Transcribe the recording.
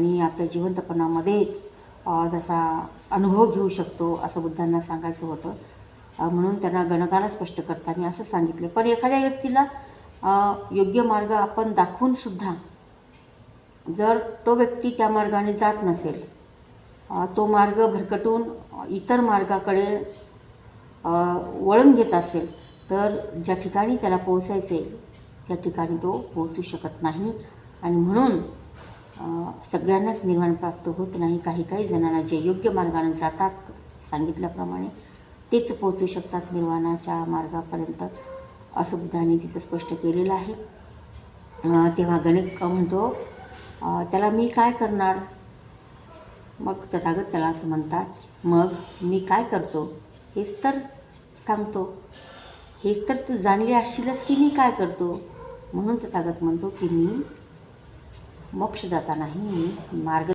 आणि आपल्या जिवंतपणामध्येच तसा अनुभव घेऊ शकतो असं बुद्धांना सांगायचं होतं. म्हणून त्यांना गणकाला स्पष्ट करताना असं सांगितलं. पण एखाद्या व्यक्तीला योग्य मार्ग आपण दाखवूनसुद्धा जर तो व्यक्ती त्या मार्गाने जात नसेल तो मार्ग भरकटून इतर मार्गाकडे वळण घेत असेल तर ज्या ठिकाणी त्याला पोहोचायचे त्या ठिकाणी तो पोहोचू शकत नाही. आणि म्हणून सगळ्यांनाच निर्माण प्राप्त होत नाही. काही काही जणांना जे योग्य मार्गाने जातात सांगितल्याप्रमाणे तेच पोहोचू शकतात निर्वाणाच्या मार्गापर्यंत. असं बुद्धाने तिथं स्पष्ट केलेलं आहे. तेव्हा गणित म्हणतो त्याला मी काय करणार? मग तथागत त्याला असं म्हणतात मग मी काय करतो? हेच तर सांगतो. हेच तर तू जाणले असशीलच की मी काय करतो? म्हणून तथागत म्हणतो की मी मोक्षदाता नाही मी मार्ग